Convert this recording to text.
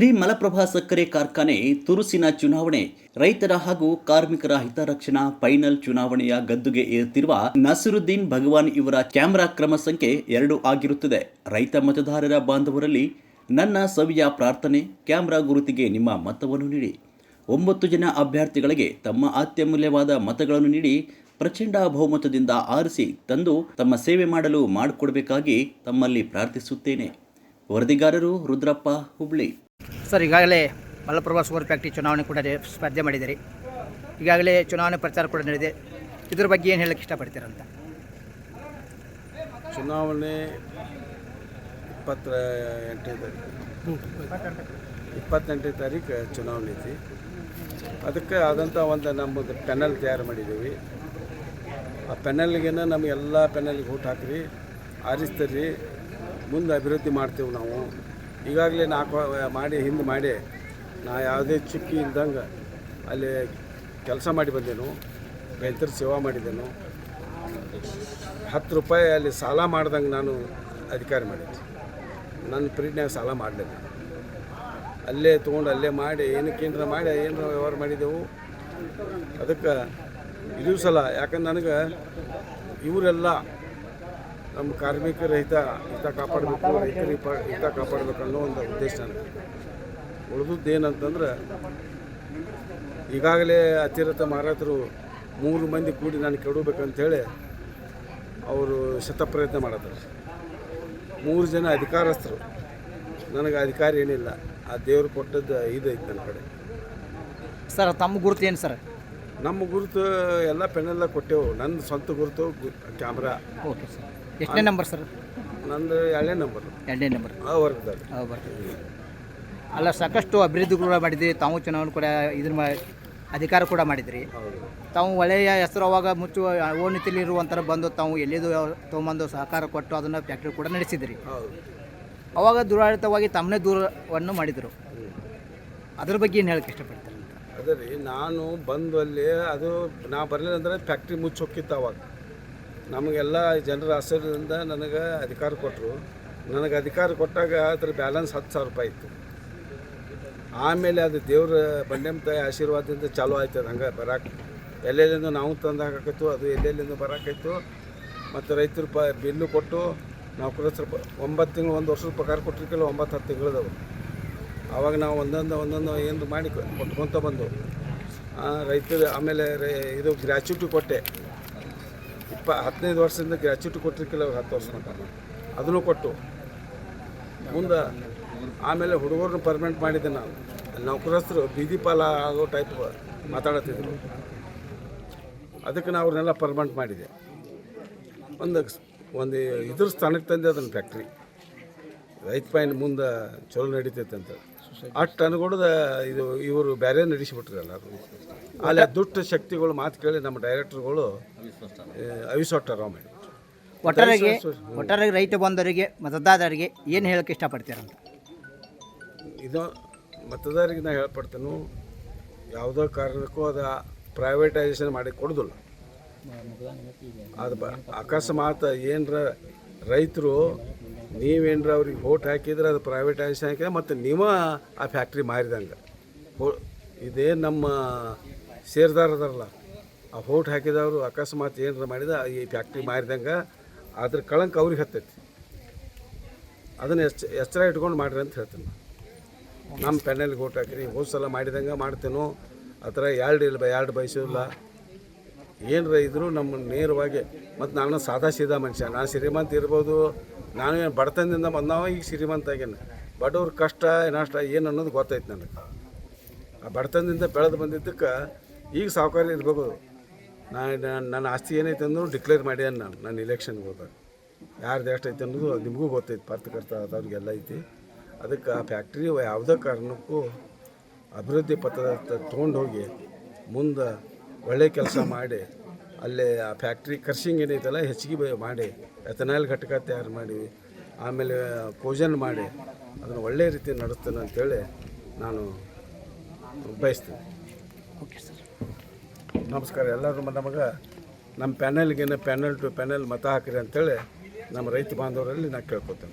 ಶ್ರೀ ಮಲಪ್ರಭಾ ಸಕ್ಕರೆ ಕಾರ್ಖಾನೆ ತುರುಸಿನ ಚುನಾವಣೆ. ರೈತರ ಹಾಗೂ ಕಾರ್ಮಿಕರ ಹಿತರಕ್ಷಣಾ ಫೈನಲ್ ಚುನಾವಣೆಯ ಗದ್ದುಗೆ ಏರುತ್ತಿರುವ ನಸರುದ್ದೀನ್ ಭಗವಾನ್ ಇವರ ಕ್ಯಾಮೆರಾ ಕ್ರಮ ಸಂಖ್ಯೆ ಎರಡು ಆಗಿರುತ್ತದೆ. ರೈತ ಮತದಾರರ ಬಾಂಧವರಲ್ಲಿ ನನ್ನ ಸವಿಯ ಪ್ರಾರ್ಥನೆ, ಕ್ಯಾಮೆರಾ ಗುರುತಿಗೆ ನಿಮ್ಮ ಮತವನ್ನು ನೀಡಿ. ಒಂಬತ್ತು ಜನ ಅಭ್ಯರ್ಥಿಗಳಿಗೆ ತಮ್ಮ ಅತ್ಯಮೂಲ್ಯವಾದ ಮತಗಳನ್ನು ನೀಡಿ ಪ್ರಚಂಡ ಬಹುಮತದಿಂದ ಆರಿಸಿ ತಂದು ತಮ್ಮ ಸೇವೆ ಮಾಡಲು ಮಾಡಿಕೊಡಬೇಕಾಗಿ ತಮ್ಮಲ್ಲಿ ಪ್ರಾರ್ಥಿಸುತ್ತೇನೆ. ವರದಿಗಾರರು ರುದ್ರಪ್ಪ ಹುಬ್ಳಿ. ಸರ್, ಈಗಾಗಲೇ ಮಲಪ್ರಭಾ ಶುಗರ್ ಫ್ಯಾಕ್ಟ್ರಿ ಚುನಾವಣೆ ಕೂಡ ಸ್ಪರ್ಧೆ ಮಾಡಿದ್ದೀರಿ. ಈಗಾಗಲೇ ಚುನಾವಣೆ ಪ್ರಚಾರ ಕೂಡ ನಡೆದಿದೆ. ಇದ್ರ ಬಗ್ಗೆ ಏನು ಹೇಳಕ್ಕೆ ಇಷ್ಟಪಡ್ತೀರಂತ ಚುನಾವಣೆ ಇಪ್ಪತ್ತ ಎಂಟನೇ ತಾರೀಕು. ಇಪ್ಪತ್ತೆಂಟನೇ ತಾರೀಕು ಚುನಾವಣೆ ಐತಿ. ಅದಕ್ಕೆ ಆದಂಥ ಒಂದು ನಮ್ಮದು ಪೆನಲ್ ತಯಾರು ಮಾಡಿದ್ದೀವಿ. ಆ ಪೆನಲ್ಗೇನ ನಮಗೆಲ್ಲ ಪೆನಲ್ಗೆ ಊಟ ಹಾಕ್ರಿ, ಆರಿಸ್ತೀರಿ, ಮುಂದೆ ಅಭಿವೃದ್ಧಿ ಮಾಡ್ತೇವೆ ನಾವು. ಈಗಾಗಲೇ ನಾಲ್ಕು ಮಾಡಿ, ಹಿಂದೆ ಮಾಡಿ, ನಾ ಯಾವುದೇ ಚುಕ್ಕಿ ಇಲ್ದಂಗೆ ಅಲ್ಲಿ ಕೆಲಸ ಮಾಡಿ ಬಂದೆನು, ರೈತರ ಸೇವಾ ಮಾಡಿದೆನು. ಹತ್ತು ರೂಪಾಯಿ ಅಲ್ಲಿ ಸಾಲ ಮಾಡ್ದಂಗೆ ನಾನು ಅಧಿಕಾರಿ ಮಾಡಿದ್ದೆ. ನನ್ನ ಪ್ರೀತಿನಾಗ ಸಾಲ ಮಾಡಲಿಲ್ಲ. ಅಲ್ಲೇ ತೊಗೊಂಡು ಅಲ್ಲೇ ಮಾಡಿ ಏನಕ್ಕೆ ಏನಾರ ಮಾಡಿ ಏನರ ವ್ಯವಹಾರ ಮಾಡಿದೆವು. ಅದಕ್ಕೆ ಇದು ಸಲ ಯಾಕಂದ್ರೆ ನನಗೆ ಇವರೆಲ್ಲ ನಮ್ಮ ಕಾರ್ಮಿಕರ ಹಿತ ಹಿತ ಕಾಪಾಡಬೇಕು ರೈತರ ಹಿತ- ಹಿತ ಕಾಪಾಡಬೇಕು ಅನ್ನೋ ಒಂದು ಉದ್ದೇಶ ನನಗೆ. ಉಳಿದದ್ದು ಏನಂತಂದ್ರೆ ಈಗಾಗಲೇ ಅತಿರಥ ಮಾರಾಟರು ಮೂರು ಮಂದಿ ಕೂಡಿ ನಾನು ಕೆಡಬೇಕಂತೇಳಿ ಅವರು ಶತಪ್ರಯತ್ನ ಮಾಡತ್ತಾರೆ. ಮೂರು ಜನ ಅಧಿಕಾರಸ್ಥರು. ನನಗೆ ಅಧಿಕಾರ ಏನಿಲ್ಲ. ಆ ದೇವರು ಕೊಟ್ಟದ್ದು ಇದೈತೆ ಐತೆ ನನ್ನ ಕಡೆ. ಸರ್ ತಮ್ಮ ಗುರುತು ಏನು ಸರ್? ನಮ್ಮ ಗುರುತು ಎಲ್ಲ ಪೆನ್ನೆಲ್ಲ ಕೊಟ್ಟೆವು. ನನ್ನ ಸ್ವಂತ ಗುರುತು ಕ್ಯಾಮ್ರಾ. Okay sir. ಎಷ್ಟನೇ ನಂಬರ್ ಸರ್ ನಂದು ಎರಡನೇ ನಂಬರ್ ಎರಡನೇ ನಂಬರ್ ಆ ವರ್ಗದಲ್ಲಿ. ಬರ್ತದೆ ಅಲ್ಲ ಸಾಕಷ್ಟು ಅಭಿವೃದ್ಧಿ ಕೂಡ ಮಾಡಿದ್ರಿ. ತಾವು ಚುನಾವಣೆ ಕೂಡ ಇದ್ರ ಮಾ ಅಧಿಕಾರ ಕೂಡ ಮಾಡಿದ್ರಿ. ತಾವು ಒಳ್ಳೆಯ ಹೆಸರು ಅವಾಗ ಮುಚ್ಚುವ ಓಣಿತಿಲಿ ಇರುವಂಥರ ಬಂದು ತಾವು ಎಲ್ಲಿದು ತೊಗೊಂಬಂದು ಸಹಕಾರ ಕೊಟ್ಟು ಅದನ್ನು ಫ್ಯಾಕ್ಟ್ರಿ ಕೂಡ ನಡೆಸಿದ್ರಿ. ಹೌದು. ಅವಾಗ ದುರಾಡಳಿತವಾಗಿ ತಮ್ಮನೇ ದೂರವನ್ನು ಮಾಡಿದರು. ಅದ್ರ ಬಗ್ಗೆ ಏನು ಹೇಳಕ್ಕೆ ಇಷ್ಟಪಡ್ತಾರೆ ಅದೇ ರೀ ನಾನು ಬಂದು ಅಲ್ಲಿ ಅದು ನಾ ಬರಲಿಲ್ಲ ಅಂದರೆ ಫ್ಯಾಕ್ಟ್ರಿ ಮುಚ್ಚೋಕ್ಕಿತ್ತು ಅವಾಗ. ನಮಗೆಲ್ಲ ಜನರ ಆಶ್ಚರ್ಯದಿಂದ ನನಗೆ ಅಧಿಕಾರ ಕೊಟ್ಟರು. ನನಗೆ ಅಧಿಕಾರ ಕೊಟ್ಟಾಗ ಅದ್ರ ಬ್ಯಾಲೆನ್ಸ್ ಹತ್ತು ಸಾವಿರ ರೂಪಾಯಿ ಇತ್ತು. ಆಮೇಲೆ ಅದು ದೇವ್ರ ಬಂಡೆಮ್ಮ ತಾಯಿ ಆಶೀರ್ವಾದದಿಂದ ಚಾಲೂ ಆಯ್ತು ಅದು ಹಂಗೆ ಬರಕ್ಕೆ ಎಲ್ಲೆಲ್ಲಿಂದ ನಾವು ತಂದು ಅದು ಎಲ್ಲೆಲ್ಲಿಂದ ಬರಾಕೈತು. ಮತ್ತು ರೈತರು ಪ ಬಿಲ್ಲು ಕೊಟ್ಟು ನೌಕರಸ್ರ ಒಂಬತ್ತು ತಿಂಗಳು, ಒಂದು ವರ್ಷದ ಪಗಾರ ಕೊಟ್ಟಿರ್ಕಿಲ್ಲ, ಒಂಬತ್ತು ಹತ್ತು ತಿಂಗಳದವು ಆವಾಗ ನಾವು ಒಂದೊಂದು ಒಂದೊಂದು ಏನು ಮಾಡಿ ಕೊಟ್ಕೊತ ಬಂದವು. ಬಂದು ರೈತರು ಆಮೇಲೆ ರೇ ಇದು ಗ್ರ್ಯಾಚ್ಯುಟಿ ಕೊಟ್ಟೆ. ಇಪ್ಪ, ಹದಿನೈದು ವರ್ಷದಿಂದ ಗ್ರ್ಯಾಚ್ಯುಟಿ ಕೊಟ್ಟಿರ್ಕಿಲ್ಲ ಅವ್ರು ಹತ್ತು ವರ್ಷ ಅದನ್ನು ಕೊಟ್ಟು, ಮುಂದೆ ಆಮೇಲೆ ಹುಡುಗರನ್ನ ಪರ್ಮನೆಂಟ್ ಮಾಡಿದ್ದೆ ನಾವು ನೌಕರಸ್ಥರು ಬೀದಿ ಪಾಲ ಆಗೋ ಟೈಪ್ ಮಾತಾಡತ್ತಿದ್ರು. ಅದಕ್ಕೆ ನಾವು ಅವ್ರನ್ನೆಲ್ಲ ಪರ್ಮನೆಂಟ್ ಮಾಡಿದೆ. ಒಂದು ಒಂದು ಇದ್ರ ಸ್ಥಾನಕ್ಕೆ ತಂದೆ ಅದನ್ನು ಫ್ಯಾಕ್ಟ್ರಿ ರೈತ ಪೈನ್ ಮುಂದೆ ಚಲೋ ನಡೀತೈತೆ ಅಂತ ಅಷ್ಟು ಅನುಗುಣದ ಇದು ಇವರು ಬೇರೆ ನಡೆಸಿಬಿಟ್ರಲ್ಲ ಅಲ್ಲಿ ದುಷ್ಟ ಶಕ್ತಿಗಳು ಮಾತು ಕೇಳಿ ನಮ್ಮ ಡೈರೆಕ್ಟರ್ಗಳು ಅವಿಸೊಟ್ಟಾರ ಮಾಡಿ ಒಟ್ಟಾರೆಗೆ ಒಟ್ಟಾರೆಗೆ ರೈತ ಬಂದವರಿಗೆ ಮತದಾರರಿಗೆ ಏನು ಹೇಳಕ್ಕೆ ಇಷ್ಟಪಡ್ತೀರಂತ ಇದು ಮತದಾರರಿಗೆ ನಾ ಹೇಳ್ಪಡ್ತೇನೆ ಯಾವುದೋ ಕಾರಣಕ್ಕೂ ಅದು ಪ್ರೈವೇಟೈಸೇಷನ್ ಮಾಡಿ ಕೊಡೋದಿಲ್ಲ. ಅದು ಅಕಸ್ಮಾತ್ ಏನರ ರೈತರು ನೀವೇನ್ರ ಅವ್ರಿಗೆ ಓಟ್ ಹಾಕಿದ್ರೆ ಅದು ಪ್ರೈವೇಟೈಸ್ ಹಾಕಿದ್ರೆ ಮತ್ತು ನೀವು ಆ ಫ್ಯಾಕ್ಟ್ರಿ ಮಾರಿದಂಗೆ. ಹೋ, ಇದೇ ನಮ್ಮ ಸೇರ್ದಾರದಾರಲ್ಲ ಆ ಓಟ್ ಹಾಕಿದವರು ಅಕಸ್ಮಾತ್ ಏನರ ಮಾಡಿದ ಈ ಫ್ಯಾಕ್ಟ್ರಿ ಮಾರಿದಂಗೆ ಅದ್ರ ಕಳಂಕ ಅವ್ರಿಗೆ ಹತ್ತೈತಿ. ಅದನ್ನು ಎಚ್ ಎಚ್ಚರ ಇಟ್ಕೊಂಡು ಮಾಡ್ರಿ ಅಂತ ಹೇಳ್ತೀನಿ. ನಮ್ಮ ಪೆನಲ್ಗೆ ಓಟ್ ಹಾಕಿರಿ ಸಲ ಮಾಡಿದಂಗೆ ಮಾಡ್ತೇನೋ, ಆ ಥರ ಎರಡು ಇಲ್ಲ, ಎರಡು ಬಯಸಿಲ್ಲ ಏನರ ಇದ್ದರೂ ನಮ್ಮ ನೇರವಾಗಿ, ಮತ್ತು ನಾನು ಸಾದಾ ಸೀದಾ ಮನುಷ್ಯ, ನಾನು ಶ್ರೀಮಂತ ಇರ್ಬೋದು ನಾನು ಏನು ಬಡತನದಿಂದ ಬಂದವ ಈಗ ಶ್ರೀಮಂತ ಆಗ್ಯಾನ. ಬಡವ್ರ ಕಷ್ಟ, ನಷ್ಟ ಏನು ಅನ್ನೋದು ಗೊತ್ತೈತೆ ನನಗೆ. ಆ ಬಡತನದಿಂದ ಬೆಳೆದು ಬಂದಿದ್ದಕ್ಕೆ ಈಗ ಸಾವುಕಾರ ಇರ್ಬೋದು. ನಾನು ನನ್ನ ಆಸ್ತಿ ಏನೈತೆ ಅಂದ್ರೂ ಡಿಕ್ಲೇರ್ ಮಾಡ್ಯಾನ ನಾನು, ನನ್ನ ಇಲೆಕ್ಷನ್ಗೆ ಹೋದಾಗ. ಯಾರ್ದು ಎಷ್ಟೈತೆ ಅನ್ನೋದು ನಿಮಗೂ ಗೊತ್ತೈತೆ, ಪತ್ರಕರ್ತ ಆದವ್ರಿಗೆಲ್ಲ ಐತಿ. ಅದಕ್ಕೆ ಆ ಫ್ಯಾಕ್ಟ್ರಿ ಯಾವುದೇ ಕಾರಣಕ್ಕೂ ಅಭಿವೃದ್ಧಿ ಪತ್ರ ತೊಗೊಂಡು ಹೋಗಿ ಮುಂದೆ ಒಳ್ಳೆ ಕೆಲಸ ಮಾಡಿ ಅಲ್ಲೇ ಆ ಫ್ಯಾಕ್ಟ್ರಿ ಕರ್ಷಿಂಗ್ ಏನೈತಲ್ಲ ಹೆಚ್ಚಿಗೆ ಮಾಡಿ ಎಥನಾಲ್ ಘಟಕ ತಯಾರು ಮಾಡಿ ಆಮೇಲೆ ಪೂಜನ್ ಮಾಡಿ ಅದನ್ನು ಒಳ್ಳೆ ರೀತಿ ನಡೆಸ್ತೇನೆ ಅಂತೇಳಿ ನಾನು ಬಯಸ್ತೀನಿ. ಓಕೆ ಸರ್ ನಮಸ್ಕಾರ ಎಲ್ಲರೂ ನಮಗೆ ನಮ್ಮ ಪ್ಯಾನಲ್ಗೇನೆ ಪ್ಯಾನಲ್ ಟು ಪ್ಯಾನಲ್ ಮತ ಹಾಕಿರಿ ಅಂತೇಳಿ ನಮ್ಮ ರೈತ ಬಾಂಧವರಲ್ಲಿ ನಾನು ಕೇಳ್ಕೊತೇನೆ.